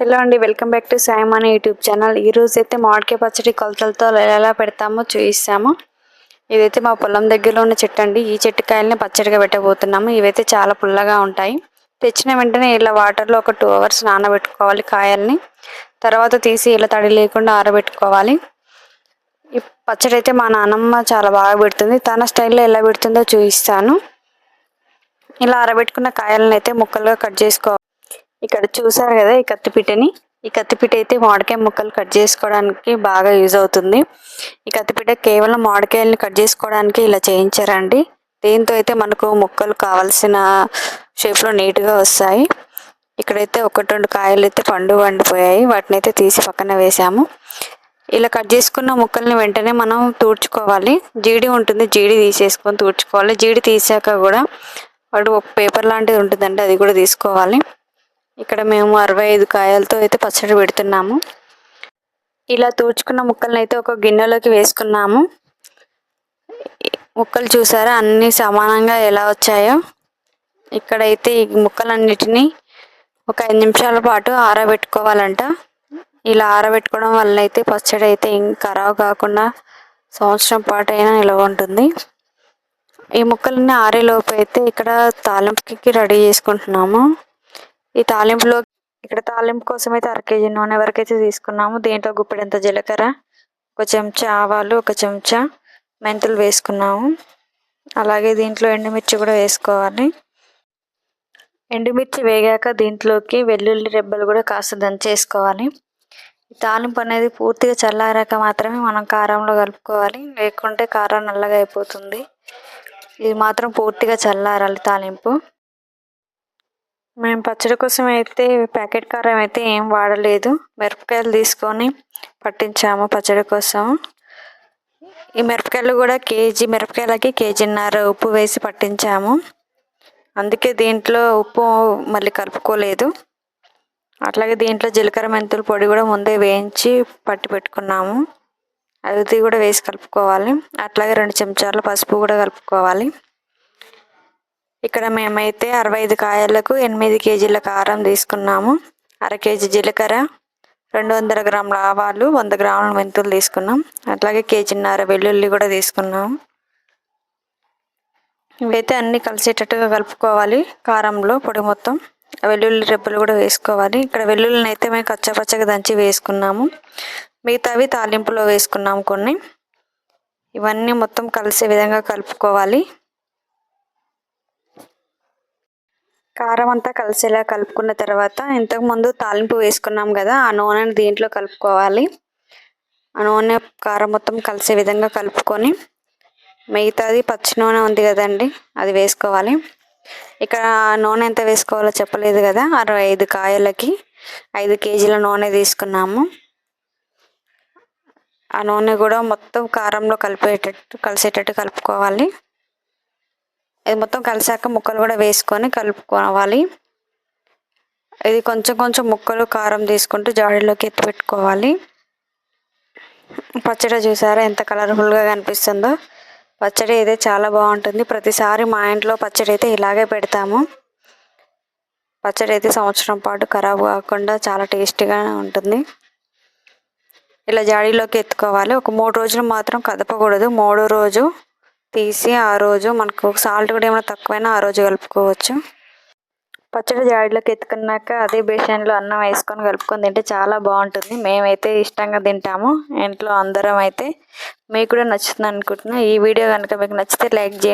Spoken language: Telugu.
హలో అండి వెల్కమ్ బ్యాక్ టు సాయం అనే యూట్యూబ్ ఛానల్ ఈ రోజు అయితే మామిడికాయ పచ్చడి కొలతలతో ఎలా పెడతామో చూపిస్తాము. ఇదైతే మా పొలం దగ్గరలో ఉన్న చెట్టు అండి. ఈ చెట్టు కాయలని పచ్చడిగా పెట్టబోతున్నాము. ఇవైతే చాలా పుల్లగా ఉంటాయి. తెచ్చిన వెంటనే ఇలా వాటర్లో ఒక టూ అవర్స్ నానబెట్టుకోవాలి కాయల్ని. తర్వాత తీసి ఇలా తడి లేకుండా ఆరబెట్టుకోవాలి. ఈ పచ్చడి అయితే మా నాన్నమ్మ చాలా బాగా పెడుతుంది. తన స్టైల్లో ఎలా పెడుతుందో చూపిస్తాను. ఇలా ఆరబెట్టుకున్న కాయలను అయితే ముక్కలుగా కట్ చేసుకోవాలి. ఇక్కడ చూసారు కదా ఈ కత్తిపీటని? ఈ కత్తిపీట అయితే మామిడికాయ ముక్కలు కట్ చేసుకోవడానికి బాగా యూజ్ అవుతుంది. ఈ కత్తిపీట కేవలం మామిడికాయలని కట్ చేసుకోవడానికి ఇలా చేయించారండి. దీంతో అయితే మనకు ముక్కలు కావాల్సిన షేప్లో నీట్గా వస్తాయి. ఇక్కడైతే ఒకటి రెండు కాయలు అయితే పండు వండిపోయాయి. వాటిని అయితే తీసి పక్కన వేసాము. ఇలా కట్ చేసుకున్న ముక్కల్ని వెంటనే మనం తూడ్చుకోవాలి. జీడి ఉంటుంది జీడి తీసేసుకొని తూడ్చుకోవాలి. జీడి తీసాక కూడా వాడు ఒక పేపర్ లాంటిది ఉంటుందండి అది కూడా తీసుకోవాలి. ఇక్కడ మేము అరవై ఐదు కాయలతో అయితే పచ్చడి పెడుతున్నాము. ఇలా తూర్చుకున్న ముక్కలను అయితే ఒక గిన్నెలోకి వేసుకున్నాము. ముక్కలు చూసారా? అన్నీ సమానంగా ఎలా వచ్చాయో. ఇక్కడైతే ఈ ముక్కలన్నిటినీ ఒక ఐదు నిమిషాల పాటు ఆరబెట్టుకోవాలంట. ఇలా ఆరబెట్టుకోవడం వల్ల అయితే పచ్చడి అయితే ఇంకా ఖరాబ్ కాకుండా సంవత్సరం పాటు అయినా నిల్వ ఉంటుంది. ఈ ముక్కలన్నీ ఆరేలోపు అయితే ఇక్కడ తాలింపుకి రెడీ చేసుకుంటున్నాము. ఈ తాలింపులో ఇక్కడ తాలింపు కోసం అయితే అర కేజీ నూనె వరకు అయితే తీసుకున్నాము. దీంట్లో గుప్పెడంత జీలకర్ర ఒక చెంచా ఆవాలు ఒక చెంచా మెంతులు వేసుకున్నాము. అలాగే దీంట్లో ఎండుమిర్చి కూడా వేసుకోవాలి. ఎండుమిర్చి వేగాక దీంట్లోకి వెల్లుల్లి రెబ్బలు కూడా కాస్త దంచేసుకోవాలి. తాలింపు అనేది పూర్తిగా చల్లారాక మాత్రమే మనం కారంలో కలుపుకోవాలి. లేకుంటే కారం నల్లగా అయిపోతుంది. ఇది మాత్రం పూర్తిగా చల్లారాలి తాలింపు. మేము పచ్చడి కోసం అయితే ప్యాకెట్ కారం అయితే ఏం వాడలేదు. మిరపకాయలు తీసుకొని పట్టించాము పచ్చడి కోసం. ఈ మిరపకాయలు కూడా కేజీ మిరపకాయలకి కేజీన్నర ఉప్పు వేసి పట్టించాము. అందుకే దీంట్లో ఉప్పు మళ్ళీ కలుపుకోలేదు. అట్లాగే దీంట్లో జీలకర్ర మెంతుల పొడి కూడా ముందే వేయించి పట్టి పెట్టుకున్నాము. అది కూడా వేసి కలుపుకోవాలి. అట్లాగే రెండు చెంచాలు పసుపు కూడా కలుపుకోవాలి. ఇక్కడ మేమైతే అరవై ఐదు కాయలకు ఎనిమిది కేజీల కారం తీసుకున్నాము. అర కేజీ జీలకర్ర రెండు వందల గ్రాముల ఆవాలు వంద గ్రాముల మెంతులు తీసుకున్నాం. అట్లాగే కేజీన్నర వెల్లుల్లి కూడా తీసుకున్నాం. ఇవైతే అన్నీ కలిసేటట్టుగా కలుపుకోవాలి కారంలో పొడి మొత్తం. వెల్లుల్లి రెబ్బలు కూడా వేసుకోవాలి. ఇక్కడ వెల్లుల్లిని అయితే మేము కచ్చపచ్చగా దంచి వేసుకున్నాము. మిగతావి తాలింపులో వేసుకున్నాము కొన్ని. ఇవన్నీ మొత్తం కలిసే విధంగా కలుపుకోవాలి. కారం అంతా కలిసేలా కలుపుకున్న తర్వాత ఇంతకుముందు తాలింపు వేసుకున్నాం కదా ఆ నూనెని దీంట్లో కలుపుకోవాలి. ఆ నూనె కారం మొత్తం కలిసే విధంగా కలుపుకొని మిగతాది పచ్చి నూనె ఉంది కదండి అది వేసుకోవాలి. ఇక్కడ నూనె ఎంత వేసుకోవాలో చెప్పలేదు కదా అరవై ఐదు కాయలకి ఐదు కేజీల నూనె తీసుకున్నాము. ఆ నూనె కూడా మొత్తం కారంలో కలిపేటట్టు కలిసేటట్టు కలుపుకోవాలి. ఇది మొత్తం కలిసాక ముక్కలు కూడా వేసుకొని కలుపుకోవాలి. ఇది కొంచెం కొంచెం ముక్కలు కారం తీసుకుంటూ జాడీలోకి ఎత్తి పెట్టుకోవాలి. పచ్చడి చూసారా ఎంత కలర్ఫుల్గా కనిపిస్తుందో. పచ్చడి అయితే చాలా బాగుంటుంది. ప్రతిసారి మా ఇంట్లో పచ్చడి అయితే ఇలాగే పెడతాము. పచ్చడి అయితే సంవత్సరం పాటు ఖరాబ్ కాకుండా చాలా టేస్టీగా ఉంటుంది. ఇలా జాడీలోకి ఎత్తుకోవాలి. ఒక మూడు రోజులు మాత్రం కదపకూడదు. మూడో రోజు తీసి ఆ రోజు మనకు సాల్ట్ కూడా ఏమైనా తక్కువైనా ఆ రోజు కలుపుకోవచ్చు. పచ్చడి జాడీలోకి ఎత్తుకున్నాక అదే బేషన్లో అన్నం వేసుకొని కలుపుకొని తింటే చాలా బాగుంటుంది. మేమైతే ఇష్టంగా తింటాము. ఇంట్లో అందరం అయితే మీకు కూడా నచ్చుతుంది అనుకుంటున్నాను ఈ వీడియో కనుక మీకు నచ్చితే లైక్ చేయండి.